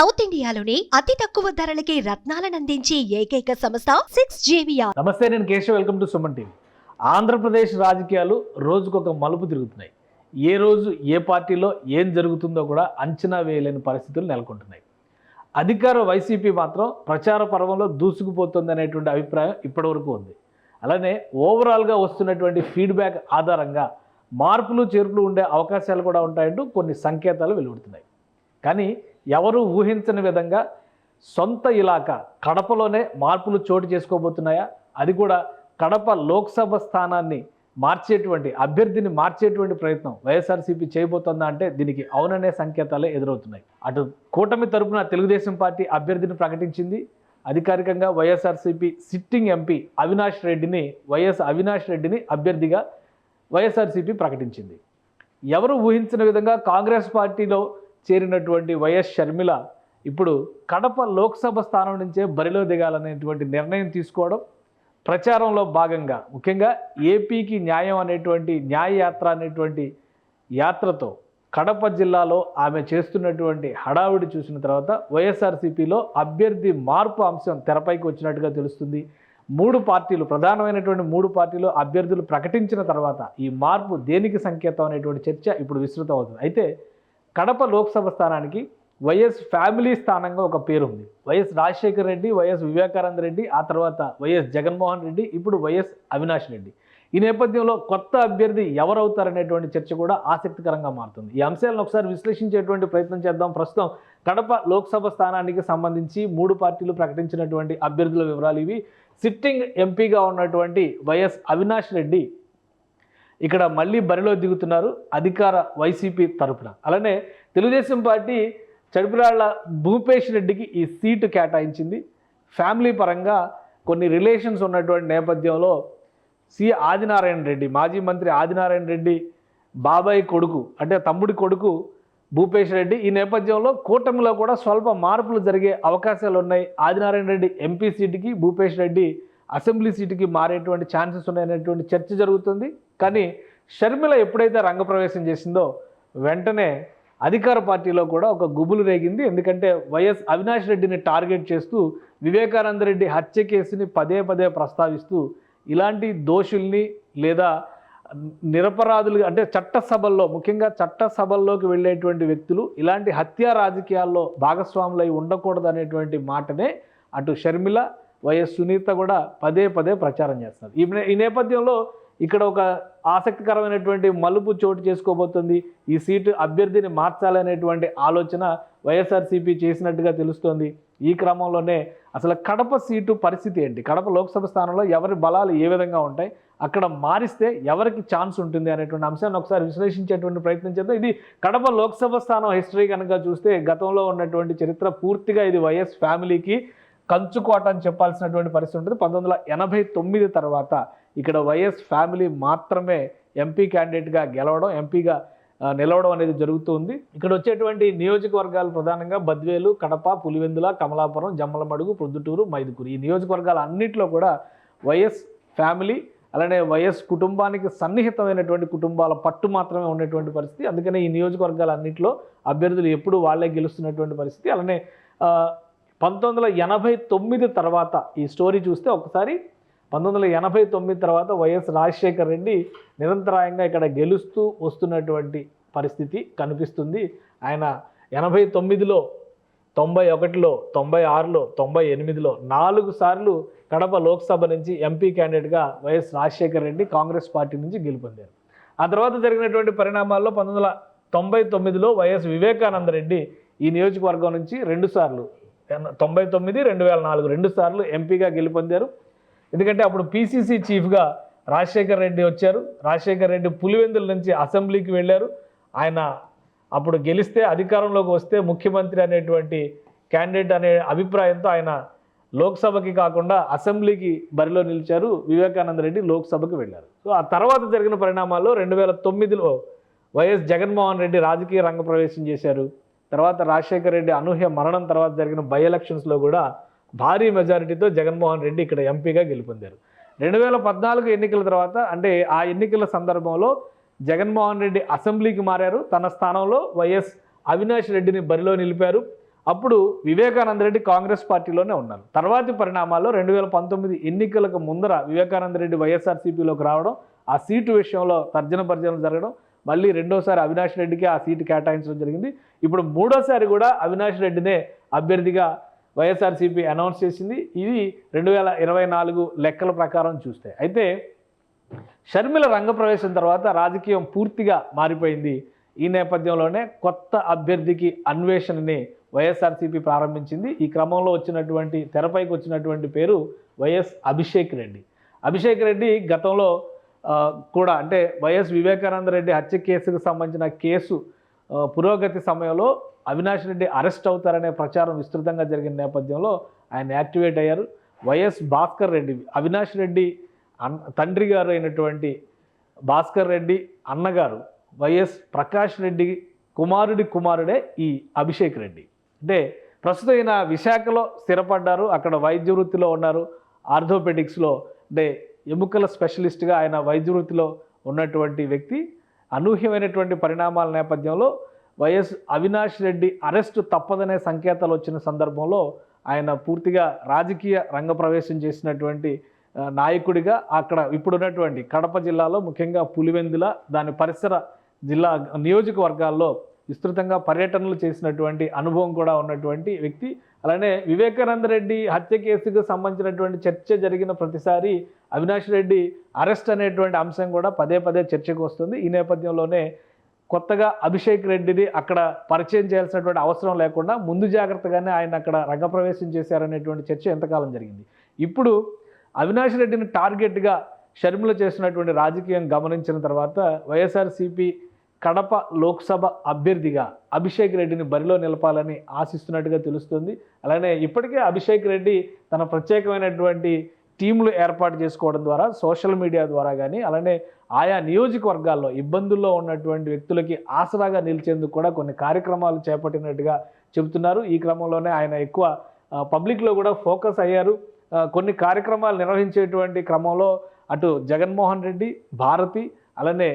South ఇండియాలోని అతి తక్కువ ధరలకి రత్నాలను అందించే ఏకైక సంస్థ సిక్స్ జేవియా నమస్తే నేను Keshav. Welcome to Suman TV. Andhra Pradesh రాజకీయాలు రోజుకొక మలుపు తిరుగుతున్నాయి. ఏ రోజు ఏ పార్టీలో ఏం జరుగుతుందో కూడా అంచనా వేయలేని పరిస్థితులు నెలకొంటున్నాయి. అధికార వైసీపీ మాత్రం ప్రచార పర్వంలో దూసుకుపోతుంది అనేటువంటి అభిప్రాయం ఇప్పటివరకు ఉంది. అలానే ఓవరాల్గా వస్తున్నటువంటి ఫీడ్బ్యాక్ ఆధారంగా మార్పులు చేర్పులు ఉండే అవకాశాలు కూడా ఉంటాయంటూ కొన్ని సంకేతాలు వెలువడుతున్నాయి. కానీ ఎవరు ఊహించని విధంగా సొంత ఇలాకా కడపలోనే మార్పులు చోటు చేసుకోబోతున్నాయా? అది కూడా కడప లోక్సభ స్థానాన్ని మార్చేటువంటి అభ్యర్థిని మార్చేటువంటి ప్రయత్నం వైఎస్ఆర్సీపీ చేయబోతుందా అంటే దీనికి అవుననే సంకేతాలే ఎదురవుతున్నాయి. అటు కూటమి తరపున తెలుగుదేశం పార్టీ అభ్యర్థిని ప్రకటించింది. అధికారికంగా వైఎస్ఆర్సీపీ సిట్టింగ్ ఎంపీ అవినాష్ రెడ్డిని వైఎస్ అవినాష్ రెడ్డిని అభ్యర్థిగా వైఎస్ఆర్సీపీ ప్రకటించింది. ఎవరు ఊహించిన విధంగా కాంగ్రెస్ పార్టీలో చేరినటువంటి వైఎస్ షర్మిల ఇప్పుడు కడప లోక్సభ స్థానం నుంచే బరిలో దిగాలనేటువంటి నిర్ణయం తీసుకోవడం ప్రచారంలో భాగంగా ముఖ్యంగా ఏపీకి న్యాయం అనేటువంటి న్యాయయాత్ర అనేటువంటి యాత్రతో కడప జిల్లాలో ఆమె చేస్తున్నటువంటి హడావిడి చూసిన తర్వాత వైఎస్ఆర్సీపీలో అభ్యర్థి మార్పు అంశం తెరపైకి వచ్చినట్టుగా తెలుస్తుంది. మూడు పార్టీలు ప్రధానమైనటువంటి మూడు పార్టీలు అభ్యర్థులు ప్రకటించిన తర్వాత ఈ మార్పు దేనికి సంకేతం అనేటువంటి చర్చ ఇప్పుడు విస్తృతం అవుతుంది అయితే కడప లోక్సభ స్థానానికి వైఎస్ ఫ్యామిలీ స్థానంగా ఒక పేరు ఉంది Y S Rajasekhar Reddy Y S Vivekananda Reddy ఆ తర్వాత వైఎస్ జగన్మోహన్ రెడ్డి ఇప్పుడు వైఎస్ అవినాష్ రెడ్డి. ఈ నేపథ్యంలో కొత్త అభ్యర్థి ఎవరవుతారనేటువంటి చర్చ కూడా ఆసక్తికరంగా మారుతుంది. ఈ అంశాలను ఒకసారి విశ్లేషించేటువంటి ప్రయత్నం చేద్దాం. ప్రస్తుతం కడప లోక్సభ స్థానానికి సంబంధించి మూడు పార్టీలు ప్రకటించినటువంటి అభ్యర్థుల వివరాలు ఇవి. సిట్టింగ్ ఎంపీగా ఉన్నటువంటి వైఎస్ అవినాష్ రెడ్డి ఇక్కడ మళ్ళీ బరిలో దిగుతున్నారు అధికార వైసీపీ తరపున. అలానే తెలుగుదేశం పార్టీ చడిపిరాళ్ళ భూపేష్ రెడ్డికి ఈ సీటు కేటాయించింది. ఫ్యామిలీ పరంగా కొన్ని రిలేషన్స్ ఉన్నటువంటి నేపథ్యంలో సి ఆదినారాయణ రెడ్డి మాజీ మంత్రి ఆదినారాయణ రెడ్డి బాబాయ్ కొడుకు అంటే తమ్ముడి కొడుకు భూపేష్ రెడ్డి ఈ నేపథ్యంలో కూటమిలో కూడా స్వల్ప మార్పులు జరిగే అవకాశాలు ఉన్నాయి ఆదినారాయణ రెడ్డి ఎంపీ సీటుకి భూపేష్ రెడ్డి అసెంబ్లీ సీటుకి మారేటువంటి ఛాన్సెస్ ఉన్నాయనేటువంటి చర్చ జరుగుతుంది. కానీ షర్మిల ఎప్పుడైతే రంగప్రవేశం చేసిందో వెంటనే అధికార పార్టీలో కూడా ఒక గుబులు రేగింది. ఎందుకంటే వైఎస్ అవినాష్ రెడ్డిని టార్గెట్ చేస్తూ వివేకానంద రెడ్డి హత్య కేసుని పదే పదే ప్రస్తావిస్తూ ఇలాంటి దోషుల్ని లేదా నిరపరాధులు అంటే చట్టసభల్లో ముఖ్యంగా చట్టసభల్లోకి వెళ్ళేటువంటి వ్యక్తులు ఇలాంటి హత్యా రాజకీయాల్లో భాగస్వాములై ఉండకూడదు అనేటువంటి మాటనే అటు షర్మిల వైఎస్ సునీత కూడా పదే పదే ప్రచారం చేస్తున్నారు. ఈ నే- ఈ నేపథ్యంలో ఇక్కడ ఒక ఆసక్తికరమైనటువంటి మలుపు చోటు చేసుకోబోతుంది. ఈ సీటు అభ్యర్థిని మార్చాలనేటువంటి ఆలోచన వైఎస్ఆర్సీపీ చేసినట్టుగా తెలుస్తోంది. ఈ క్రమంలోనే అసలు కడప సీటు పరిస్థితి ఏంటి? కడప లోక్సభ స్థానంలో ఎవరి బలాలు ఏ విధంగా ఉంటాయి? అక్కడ మారిస్తే ఎవరికి ఛాన్స్ ఉంటుంది అనేటువంటి అంశాన్ని ఒకసారి విశ్లేషించేటువంటి ప్రయత్నం చేద్దాం. ఇది కడప లోక్సభ స్థానం హిస్టరీ కనుక చూస్తే గతంలో ఉన్నటువంటి చరిత్ర పూర్తిగా ఇది వైఎస్ ఫ్యామిలీకి కంచుకోట అని చెప్పాల్సినటువంటి పరిస్థితి ఉంటుంది. పంతొమ్మిది వందల ఎనభై తొమ్మిది తర్వాత ఇక్కడ వైఎస్ ఫ్యామిలీ మాత్రమే ఎంపీ క్యాండిడేట్గా గెలవడం ఎంపీగా నిలవడం అనేది జరుగుతుంది. ఇక్కడ వచ్చేటువంటి నియోజకవర్గాలు ప్రధానంగా బద్వేలు కడప పులివెందుల కమలాపురం జమ్మలమడుగు ప్రొద్దుటూరు మైదుకూరు. ఈ నియోజకవర్గాల అన్నింటిలో కూడా వైఎస్ ఫ్యామిలీ అలానే వైఎస్ కుటుంబానికి సన్నిహితమైనటువంటి కుటుంబాల పట్టు మాత్రమే ఉన్నటువంటి పరిస్థితి. అందుకనే ఈ నియోజకవర్గాల అన్నింటిలో అభ్యర్థులు ఎప్పుడు వాళ్ళే గెలుస్తున్నటువంటి పరిస్థితి. అలానే పంతొమ్మిది వందల ఎనభై తొమ్మిది తర్వాత ఈ స్టోరీ చూస్తే ఒకసారి పంతొమ్మిది వందల ఎనభై తొమ్మిది తర్వాత వైఎస్ రాజశేఖర్ రెడ్డి నిరంతరాయంగా ఇక్కడ గెలుస్తూ వస్తున్నటువంటి పరిస్థితి కనిపిస్తుంది. ఆయన ఎనభై తొమ్మిదిలో తొంభై ఒకటిలో తొంభై ఆరులో తొంభై ఎనిమిదిలో నాలుగు సార్లు కడప లోక్సభ నుంచి ఎంపీ క్యాండిడేట్గా వైఎస్ రాజశేఖర్ రెడ్డి కాంగ్రెస్ పార్టీ నుంచి గెలుపొందారు. ఆ తర్వాత జరిగినటువంటి పరిణామాల్లో పంతొమ్మిది వందల తొంభై తొమ్మిదిలో వైఎస్ వివేకానంద రెడ్డి ఈ నియోజకవర్గం నుంచి రెండుసార్లు తొంభై తొమ్మిది రెండు వేల నాలుగు రెండు సార్లు ఎంపీగా గెలుపొందారు. ఎందుకంటే అప్పుడు పీసీసీ చీఫ్గా రాజశేఖర్ రెడ్డి వచ్చారు. రాజశేఖర్ రెడ్డి పులివెందుల నుంచి అసెంబ్లీకి వెళ్ళారు. ఆయన అప్పుడు గెలిస్తే అధికారంలోకి వస్తే ముఖ్యమంత్రి అనేటువంటి క్యాండిడేట్ అనే అభిప్రాయంతో ఆయన లోక్సభకి కాకుండా అసెంబ్లీకి బరిలో నిలిచారు. వివేకానంద రెడ్డి లోక్సభకి వెళ్ళారు. సో ఆ తర్వాత జరిగిన పరిణామాల్లో రెండు వేల తొమ్మిదిలో వైఎస్ జగన్మోహన్ రెడ్డి రాజకీయ రంగ ప్రవేశం చేశారు. తర్వాత రాజశేఖర్ రెడ్డి అనూహ్య మరణం తర్వాత జరిగిన బై ఎలక్షన్స్లో కూడా భారీ మెజారిటీతో జగన్మోహన్ రెడ్డి ఇక్కడ ఎంపీగా గెలుపొందారు. రెండు వేల పద్నాలుగు ఎన్నికల తర్వాత అంటే ఆ ఎన్నికల సందర్భంలో జగన్మోహన్ రెడ్డి అసెంబ్లీకి మారారు. తన స్థానంలో వైఎస్ అవినాష్ రెడ్డిని బరిలో నిలిపారు. అప్పుడు వివేకానంద రెడ్డి కాంగ్రెస్ పార్టీలోనే ఉన్నారు. తర్వాతి పరిణామాల్లో రెండు వేల పంతొమ్మిది ఎన్నికలకు ముందర వివేకానంద రెడ్డి వైఎస్ఆర్సీపీలోకి రావడం ఆ సీటు విషయంలో తర్జన భర్జనలు జరగడం మళ్ళీ రెండోసారి అవినాష్ రెడ్డికి ఆ సీటు కేటాయించడం జరిగింది. ఇప్పుడు మూడోసారి కూడా అవినాష్ రెడ్డినే అభ్యర్థిగా వైఎస్ఆర్సీపీ అనౌన్స్ చేసింది. ఇది రెండు వేల ఇరవై నాలుగు లెక్కల ప్రకారం చూస్తే. అయితే షర్మిల రంగప్రవేశం తర్వాత రాజకీయం పూర్తిగా మారిపోయింది. ఈ నేపథ్యంలోనే కొత్త అభ్యర్థికి అన్వేషణని వైఎస్ఆర్సీపీ ప్రారంభించింది. ఈ క్రమంలో వచ్చినటువంటి తెరపైకి వచ్చినటువంటి పేరు వైఎస్ అభిషేక్ రెడ్డి. అభిషేక్ రెడ్డి గతంలో కూడా అంటే వైఎస్ వివేకానంద రెడ్డి హత్య కేసుకు సంబంధించిన కేసు పురోగతి సమయంలో అవినాష్ రెడ్డి అరెస్ట్ అవుతారనే ప్రచారం విస్తృతంగా జరిగిన నేపథ్యంలో ఆయన యాక్టివేట్ అయ్యారు. వైఎస్ భాస్కర్ రెడ్డి అవినాష్ రెడ్డి అన్ తండ్రి గారు అయినటువంటి భాస్కర్ రెడ్డి అన్నగారు వైఎస్ ప్రకాష్ రెడ్డి కుమారుడి కుమారుడే ఈ అభిషేక్ రెడ్డి. అంటే ప్రస్తుతం ఈయన విశాఖలో స్థిరపడ్డారు అక్కడ వైద్య వృత్తిలో ఉన్నారు ఆర్థోపెడిక్స్లో అంటే ఎముకల స్పెషలిస్ట్గా ఆయన వైద్య వృత్తిలో ఉన్నటువంటి వ్యక్తి. అనూహ్యమైనటువంటి పరిణామాల నేపథ్యంలో వైఎస్ అవినాష్ రెడ్డి అరెస్టు తప్పదనే సంకేతాలు వచ్చిన సందర్భంలో ఆయన పూర్తిగా రాజకీయ రంగ ప్రవేశం చేసినటువంటి నాయకుడిగా అక్కడ ఇప్పుడున్నటువంటి కడప జిల్లాలో ముఖ్యంగా పులివెందుల దాని పరిసర జిల్లా నియోజకవర్గాల్లో విస్తృతంగా పర్యటనలు చేసినటువంటి అనుభవం కూడా ఉన్నటువంటి వ్యక్తి. అలానే వివేకానంద రెడ్డి హత్య కేసుకు సంబంధించినటువంటి చర్చ జరిగిన ప్రతిసారి అవినాష్ రెడ్డి అరెస్ట్ అనేటువంటి అంశం కూడా పదే పదే చర్చకు వస్తుంది. ఈ నేపథ్యంలోనే కొత్తగా అభిషేక్ రెడ్డిని అక్కడ పరిచయం చేయాల్సినటువంటి అవసరం లేకుండా ముందు జాగ్రత్తగానే ఆయన అక్కడ రంగప్రవేశం చేశారనేటువంటి చర్చ ఎంతకాలం జరిగింది. ఇప్పుడు అవినాష్ రెడ్డిని టార్గెట్గా షర్మిల చేసినటువంటి రాజకీయం గమనించిన తర్వాత వైఎస్ఆర్సీపీ కడప లోక్సభ అభ్యర్థిగా అభిషేక్ రెడ్డిని బరిలో నిలపాలని ఆశిస్తున్నట్టుగా తెలుస్తుంది. అలానే ఇప్పటికే అభిషేక్ రెడ్డి తన ప్రత్యేకమైనటువంటి టీంలు ఏర్పాటు చేసుకోవడం ద్వారా సోషల్ మీడియా ద్వారా కానీ అలానే ఆయా నియోజకవర్గాల్లో ఇబ్బందుల్లో ఉన్నటువంటి వ్యక్తులకి ఆసరాగా నిలిచేందుకు కూడా కొన్ని కార్యక్రమాలు చేపట్టినట్టుగా చెబుతున్నారు. ఈ క్రమంలోనే ఆయన ఎక్కువ పబ్లిక్లో కూడా ఫోకస్ అయ్యారు. కొన్ని కార్యక్రమాలు నిర్వహించేటువంటి క్రమంలో అటు జగన్మోహన్ రెడ్డి భారతి అలానే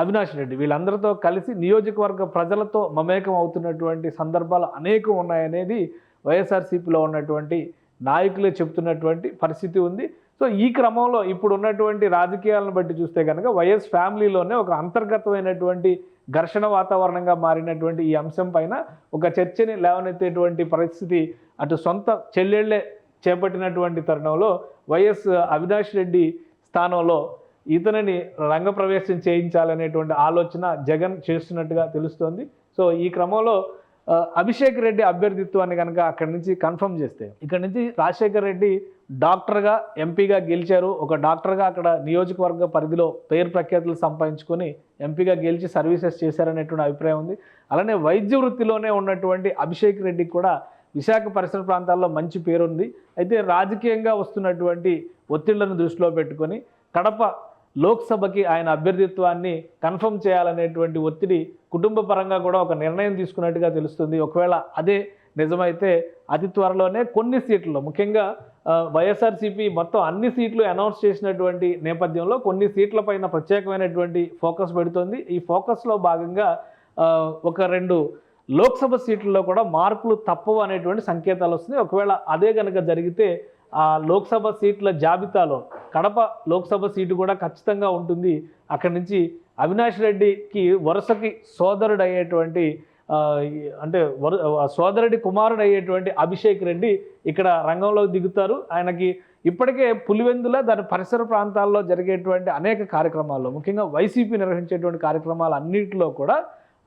అవినాష్ రెడ్డి వీళ్ళందరితో కలిసి నియోజకవర్గ ప్రజలతో మమేకం అవుతున్నటువంటి సందర్భాలు అనేకం ఉన్నాయనేది వైఎస్ఆర్సీపీలో ఉన్నటువంటి నాయకులే చెప్తున్నటువంటి పరిస్థితి ఉంది. సో ఈ క్రమంలో ఇప్పుడు ఉన్నటువంటి రాజకీయాలను బట్టి చూస్తే కనుక వైఎస్ ఫ్యామిలీలోనే ఒక అంతర్గతమైనటువంటి ఘర్షణ వాతావరణంగా మారినటువంటి ఈ అంశం పైన ఒక చర్చని లేవనెత్తేటువంటి పరిస్థితి అటు సొంత చెల్లెళ్ళే చేపట్టినటువంటి తరుణంలో వైఎస్ అవినాష్ రెడ్డి స్థానంలో ఇతనిని రంగప్రవేశం చేయించాలనేటువంటి ఆలోచన జగన్ చేస్తున్నట్టుగా తెలుస్తోంది. సో ఈ క్రమంలో అభిషేక్ రెడ్డి అభ్యర్థిత్వాన్ని కనుక అక్కడి నుంచి కన్ఫర్మ్ చేస్తే ఇక్కడ నుంచి రాజశేఖర్ రెడ్డి డాక్టర్గా ఎంపీగా గెలిచారు. ఒక డాక్టర్గా అక్కడ నియోజకవర్గ పరిధిలో పేరు ప్రఖ్యాతులు సంపాదించుకొని ఎంపీగా గెలిచి సర్వీసెస్ చేశారనేటువంటి అభిప్రాయం ఉంది. అలానే వైద్య వృత్తిలోనే ఉన్నటువంటి అభిషేక్ రెడ్డికి కూడా విశాఖ పరిసర ప్రాంతాల్లో మంచి పేరుంది. అయితే రాజకీయంగా వస్తున్నటువంటి ఒత్తిళ్ళను దృష్టిలో పెట్టుకొని కడప లోక్సభకి ఆయన అభ్యర్థిత్వాన్ని కన్ఫర్మ్ చేయాలనేటువంటి ఒత్తిడి కుటుంబ పరంగా కూడా ఒక నిర్ణయం తీసుకున్నట్టుగా తెలుస్తుంది. ఒకవేళ అదే నిజమైతే అతి త్వరలోనే కొన్ని సీట్లలో ముఖ్యంగా వైఎస్ఆర్సీపీ మొత్తం అన్ని సీట్లు అనౌన్స్ చేసినటువంటి నేపథ్యంలో కొన్ని సీట్ల పైన ప్రత్యేకమైనటువంటి ఫోకస్ పెడుతుంది. ఈ ఫోకస్లో భాగంగా ఒక రెండు లోక్సభ సీట్లలో కూడా మార్పులు తప్పవు అనేటువంటి సంకేతాలు వస్తున్నాయి. ఒకవేళ అదే కనుక జరిగితే ఆ లోక్సభ సీట్ల జాబితాలో కడప లోక్సభ సీటు కూడా ఖచ్చితంగా ఉంటుంది. అక్కడి నుంచి అవినాష్ రెడ్డికి వరుసకి సోదరుడు అయ్యేటువంటి అంటే వరు సోదరుడి కుమారుడు అయ్యేటువంటి అభిషేక్ రెడ్డి ఇక్కడ రంగంలో దిగుతారు. ఆయనకి ఇప్పటికే పులివెందుల దాని పరిసర ప్రాంతాల్లో జరిగేటువంటి అనేక కార్యక్రమాల్లో ముఖ్యంగా వైసీపీ నిర్వహించేటువంటి కార్యక్రమాలు అన్నింటిలో కూడా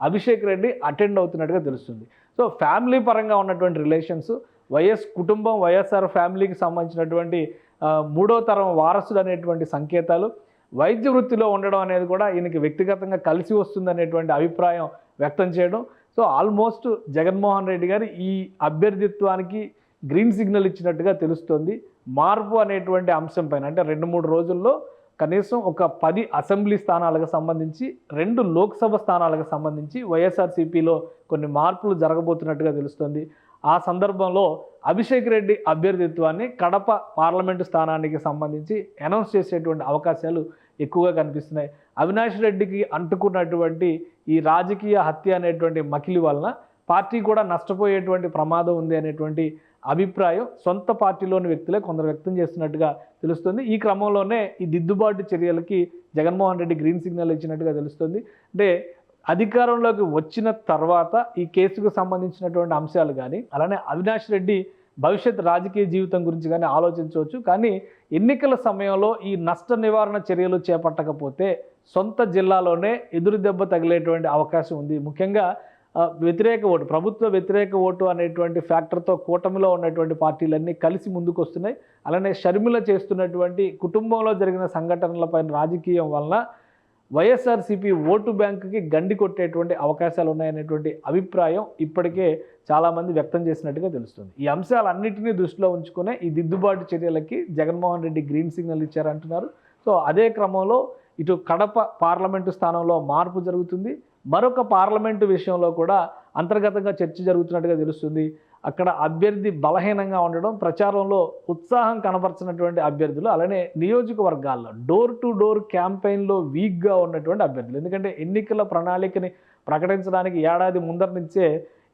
అభిషేక్ రెడ్డి అటెండ్ అవుతున్నట్టుగా తెలుస్తుంది. సో ఫ్యామిలీ పరంగా ఉన్నటువంటి రిలేషన్స్ వైఎస్ కుటుంబం వైఎస్ఆర్ ఫ్యామిలీకి సంబంధించినటువంటి మూడో తరం వారసుడు అనేటువంటి సంకేతాలు వైద్య వృత్తిలో ఉండడం అనేది కూడా ఈయనకి వ్యక్తిగతంగా కలిసి వస్తుందనేటువంటి అభిప్రాయం వ్యక్తం చేయడం. సో ఆల్మోస్ట్ జగన్మోహన్ రెడ్డి గారు ఈ అభ్యర్థిత్వానికి గ్రీన్ సిగ్నల్ ఇచ్చినట్టుగా తెలుస్తోంది. మార్పు అనేటువంటి అంశం పైన అంటే రెండు మూడు రోజుల్లో కనీసం ఒక పది అసెంబ్లీ స్థానాలకు సంబంధించి రెండు లోక్సభ స్థానాలకు సంబంధించి వైఎస్ఆర్సీపీలో కొన్ని మార్పులు జరగబోతున్నట్టుగా తెలుస్తుంది. ఆ సందర్భంలో అభిషేక్ రెడ్డి అభ్యర్థిత్వాన్ని కడప పార్లమెంటు స్థానానికి సంబంధించి అనౌన్స్ చేసేటువంటి అవకాశాలు ఎక్కువగా కనిపిస్తున్నాయి. అవినాష్ రెడ్డికి అంటుకున్నటువంటి ఈ రాజకీయ హత్య అనేటువంటి మకిలి వలన పార్టీ కూడా నష్టపోయేటువంటి ప్రమాదం ఉంది అనేటువంటి అభిప్రాయం సొంత పార్టీలోని వ్యక్తులే కొందరు వ్యక్తం చేస్తున్నట్టుగా తెలుస్తుంది. ఈ క్రమంలోనే ఈ దిద్దుబాటు చర్యలకి జగన్మోహన్ రెడ్డి గ్రీన్ సిగ్నల్ ఇచ్చినట్టుగా తెలుస్తుంది. అంటే అధికారంలోకి వచ్చిన తర్వాత ఈ కేసుకు సంబంధించినటువంటి అంశాలు కానీ అలానే అవినాష్ రెడ్డి భవిష్యత్ రాజకీయ జీవితం గురించి కానీ ఆలోచించవచ్చు. కానీ ఎన్నికల సమయంలో ఈ నష్ట నివారణ చర్యలు చేపట్టకపోతే సొంత జిల్లాలోనే ఎదురు దెబ్బ తగిలేటువంటి అవకాశం ఉంది. ముఖ్యంగా వ్యతిరేక ఓటు ప్రభుత్వ వ్యతిరేక ఓటు అనేటువంటి ఫ్యాక్టర్తో కూటమిలో ఉన్నటువంటి పార్టీలన్నీ కలిసి ముందుకు వస్తున్నాయి అలానే షర్మిల చేస్తున్నటువంటి కుటుంబంలో జరిగిన సంఘటనలపైన రాజకీయం వలన వైఎస్ఆర్సీపీ ఓటు బ్యాంకుకి గండి కొట్టేటువంటి అవకాశాలు ఉన్నాయనేటువంటి అభిప్రాయం ఇప్పటికే చాలామంది వ్యక్తం చేసినట్టుగా తెలుస్తుంది. ఈ అంశాలన్నింటినీ దృష్టిలో ఉంచుకునే ఈ దిద్దుబాటు చర్యలకి జగన్మోహన్ రెడ్డి గ్రీన్ సిగ్నల్ ఇచ్చారంటున్నారు. సో అదే క్రమంలో ఇటు కడప పార్లమెంటు స్థానంలో మార్పు జరుగుతుంది. మరొక పార్లమెంటు విషయంలో కూడా అంతర్గతంగా చర్చ జరుగుతున్నట్టుగా తెలుస్తుంది. అక్కడ అభ్యర్థి బలహీనంగా ఉండడం ప్రచారంలో ఉత్సాహం కనపరచినటువంటి అభ్యర్థులు అలానే నియోజకవర్గాల్లో డోర్ టు డోర్ క్యాంపెయిన్లో వీక్గా ఉన్నటువంటి అభ్యర్థులు. ఎందుకంటే ఎన్నికల ప్రణాళికని ప్రకటించడానికి ఏడాది ముందర నుంచే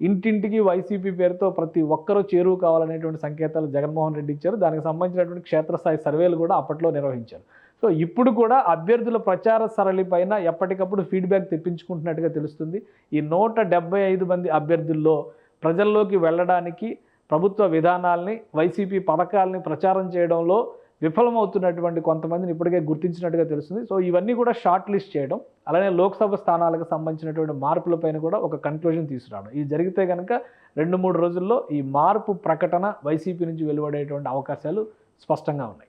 ఇంటింటికి వైసీపీ పేరుతో ప్రతి ఒక్కరూ చేరువు కావాలనేటువంటి సంకేతాలు జగన్మోహన్ రెడ్డి ఇచ్చారు. దానికి సంబంధించినటువంటి క్షేత్రస్థాయి సర్వేలు కూడా అప్పట్లో నిర్వహించారు. సో ఇప్పుడు కూడా అభ్యర్థుల ప్రచార సరళి పైన ఎప్పటికప్పుడు ఫీడ్బ్యాక్ తెప్పించుకుంటున్నట్టుగా తెలుస్తుంది. ఈ నూట డెబ్బై ఐదు మంది అభ్యర్థుల్లో ప్రజల్లోకి వెళ్ళడానికి ప్రభుత్వ విధానాల్ని వైసీపీ పథకాలని ప్రచారం చేయడంలో విఫలమవుతున్నటువంటి కొంతమందిని ఇప్పటికే గుర్తించినట్టుగా తెలుస్తుంది. సో ఇవన్నీ కూడా షార్ట్ లిస్ట్ చేయడం అలానే లోక్సభ స్థానాలకు సంబంధించినటువంటి మార్పులపైన కూడా ఒక కన్క్లూజన్ తీసుకురావడం. ఇది జరిగితే కనుక రెండు మూడు రోజుల్లో ఈ మార్పు ప్రకటన వైసీపీ నుంచి వెలువడేటువంటి అవకాశాలు స్పష్టంగా ఉన్నాయి.